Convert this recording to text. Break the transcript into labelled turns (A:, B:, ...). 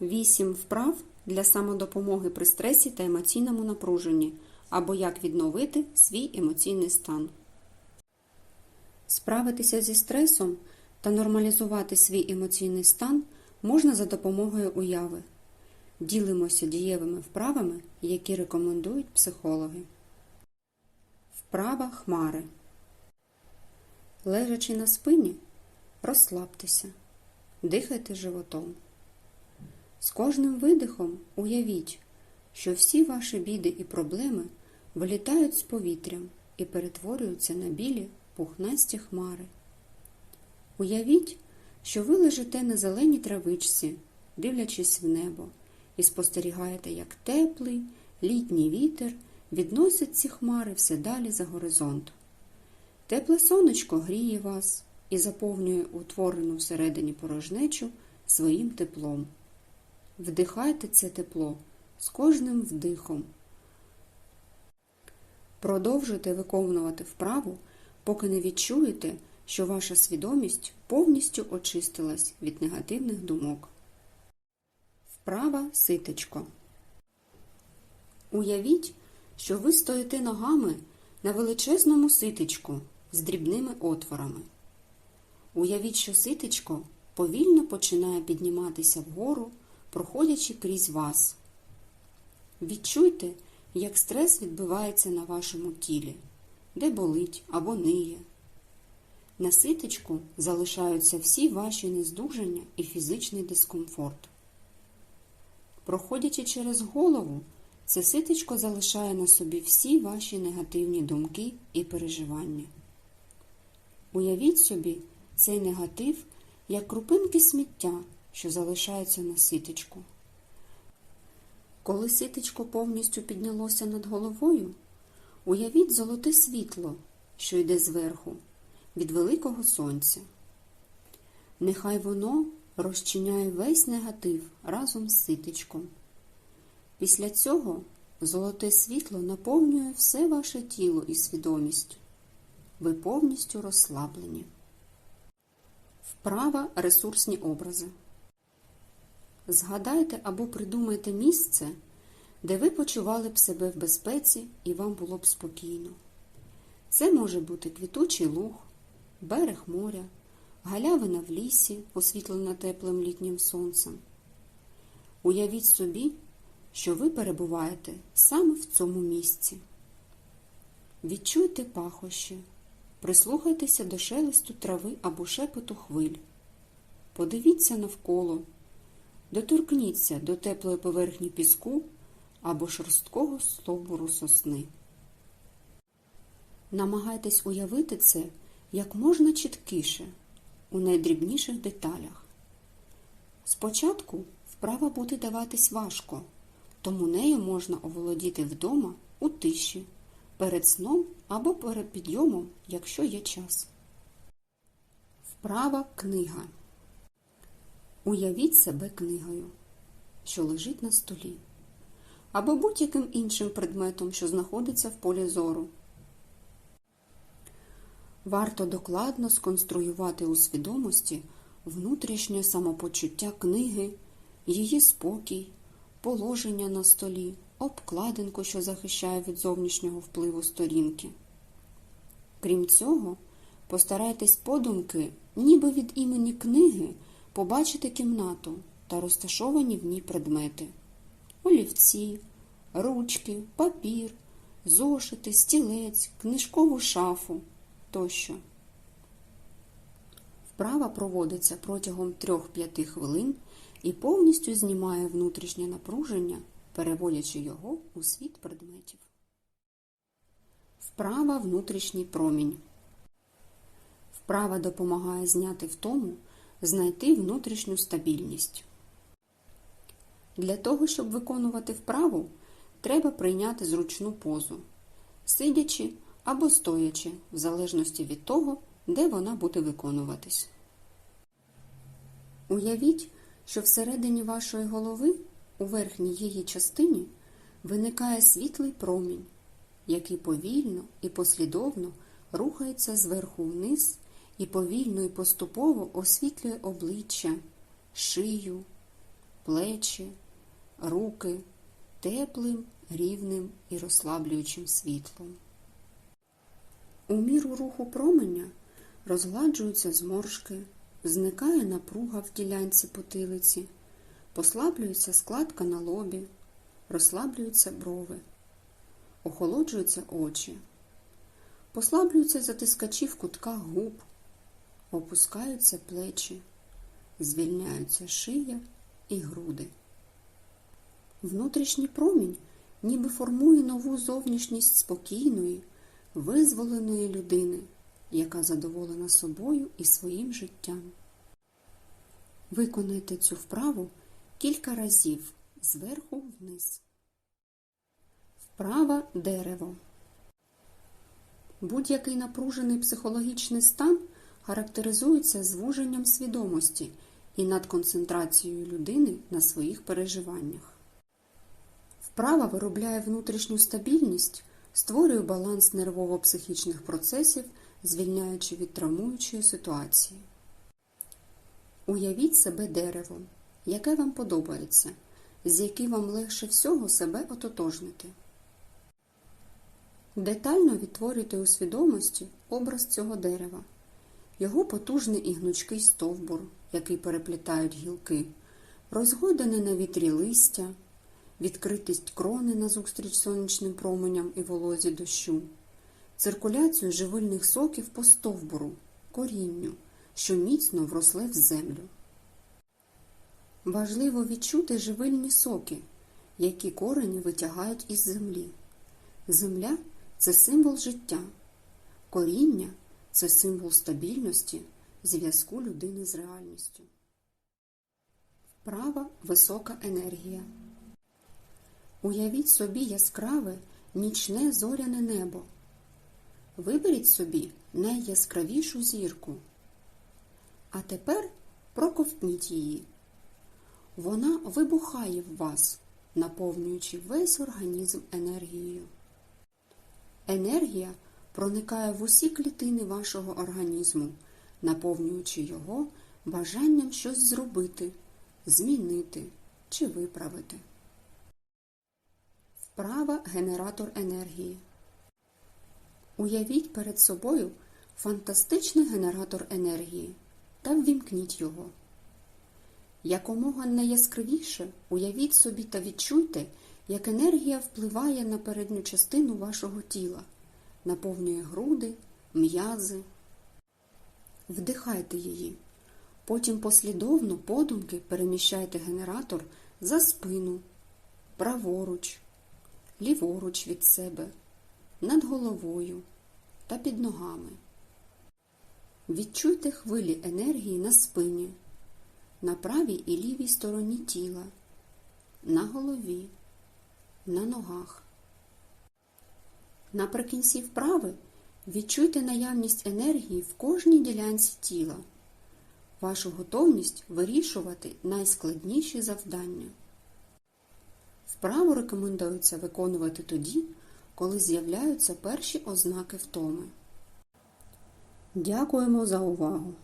A: 8 вправ для самодопомоги при стресі та емоційному напруженні або як відновити свій емоційний стан. Справитися зі стресом та нормалізувати свій емоційний стан можна за допомогою уяви. Ділимося дієвими вправами, які рекомендують психологи. Вправа хмари. Лежачи на спині, розслабтеся, дихайте животом. З кожним видихом уявіть, що всі ваші біди і проблеми вилітають з повітрям і перетворюються на білі пухнасті хмари. Уявіть, що ви лежите на зеленій травичці, дивлячись в небо, і спостерігаєте, як теплий літній вітер відносить ці хмари все далі за горизонт. Тепле сонечко гріє вас і заповнює утворену всередині порожнечу своїм теплом. Вдихайте це тепло з кожним вдихом. Продовжуйте виконувати вправу, поки не відчуєте, що ваша свідомість повністю очистилась від негативних думок. Вправа ситечко. Уявіть, що ви стоїте ногами на величезному ситечку з дрібними отворами. Уявіть, що ситечко повільно починає підніматися вгору, проходячи крізь вас. Відчуйте, як стрес відбивається на вашому тілі, де болить або ниє. На ситечку залишаються всі ваші нездужання і фізичний дискомфорт. Проходячи через голову, це ситечко залишає на собі всі ваші негативні думки і переживання. Уявіть собі цей негатив як крупинки сміття, що залишаються на ситечку. Коли ситечко повністю піднялося над головою, уявіть золоте світло, що йде зверху, від великого сонця. Нехай воно розчиняє весь негатив разом з ситечком. Після цього золоте світло наповнює все ваше тіло і свідомість. Ви повністю розслаблені. Вправа ресурсні образи. Згадайте або придумайте місце, де ви почували б себе в безпеці і вам було б спокійно. Це може бути квітучий луг, берег моря, галявина в лісі, освітлена теплим літнім сонцем. Уявіть собі, що ви перебуваєте саме в цьому місці. Відчуйте пахощі, прислухайтеся до шелесту трави або шепоту хвиль. Подивіться навколо, доторкніться до теплої поверхні піску або шорсткого стовбуру сосни. Намагайтесь уявити це як можна чіткіше, у найдрібніших деталях. Спочатку вправа буде даватись важко, тому нею можна оволодіти вдома у тиші, перед сном або перед підйомом, якщо є час. Вправа книга. Уявіть себе книгою, що лежить на столі, або будь-яким іншим предметом, що знаходиться в полі зору. Варто докладно сконструювати у свідомості внутрішнє самопочуття книги, її спокій, положення на столі, обкладинку, що захищає від зовнішнього впливу сторінки. Крім цього, постарайтесь подумки, ніби від імені книги, побачити кімнату та розташовані в ній предмети олівці, ручки, папір, зошити, стілець, книжкову шафу тощо. Вправа проводиться протягом 3-5 хвилин і повністю знімає внутрішнє напруження, переводячи його у світ предметів. Вправа внутрішній промінь. Вправа допомагає зняти втому, знайти внутрішню стабільність. Для того, щоб виконувати вправу, треба прийняти зручну позу, сидячи або стоячи, в залежності від того, де вона буде виконуватись. Уявіть, що всередині вашої голови, у верхній її частині, виникає світлий промінь, який повільно і послідовно рухається зверху вниз і повільно і поступово освітлює обличчя, шию, плечі, руки теплим, рівним і розслаблюючим світлом. У міру руху променя розгладжуються зморшки, зникає напруга в ділянці потилиці, послаблюється складка на лобі, розслаблюються брови, охолоджуються очі, послаблюються затискачі в кутках губ, опускаються плечі, звільняються шия і груди. Внутрішній промінь ніби формує нову зовнішність спокійної, визволеної людини, яка задоволена собою і своїм життям. Виконайте цю вправу кілька разів зверху вниз. Вправа дерево. Будь-який напружений психологічний стан характеризується звуженням свідомості і надконцентрацією людини на своїх переживаннях. Вправа виробляє внутрішню стабільність, створює баланс нервово-психічних процесів, звільняючи від травмуючої ситуації. Уявіть себе деревом, яке вам подобається, з яким вам легше всього себе ототожнити. Детально відтворюйте у свідомості образ цього дерева, його потужний і гнучкий стовбур, який переплітають гілки, розгойдане на вітрі листя, відкритість крони назустріч сонячним променям і волозі дощу, циркуляцію живильних соків по стовбуру, корінню, що міцно вросли в землю. Важливо відчути живильні соки, які корені витягають із землі. Земля це символ життя, коріння це символ стабільності, зв'язку людини з реальністю. Вправа висока енергія. Уявіть собі яскраве, нічне зоряне небо. Виберіть собі найяскравішу зірку. А тепер проковтніть її. Вона вибухає в вас, наповнюючи весь організм енергією. Енергія проникає в усі клітини вашого організму, наповнюючи його бажанням щось зробити, змінити чи виправити. Вправа генератор енергії. Уявіть перед собою фантастичний генератор енергії та ввімкніть його. Якомога найяскравіше уявіть собі та відчуйте, як енергія впливає на передню частину вашого тіла, наповнює груди, м'язи. Вдихайте її. Потім послідовно подумки переміщайте генератор за спину, праворуч, ліворуч від себе, над головою та під ногами. Відчуйте хвилі енергії на спині, на правій і лівій стороні тіла, на голові, на ногах. Наприкінці вправи відчуйте наявність енергії в кожній ділянці тіла, вашу готовність вирішувати найскладніші завдання. Вправу рекомендується виконувати тоді, коли з'являються перші ознаки втоми. Дякуємо за увагу!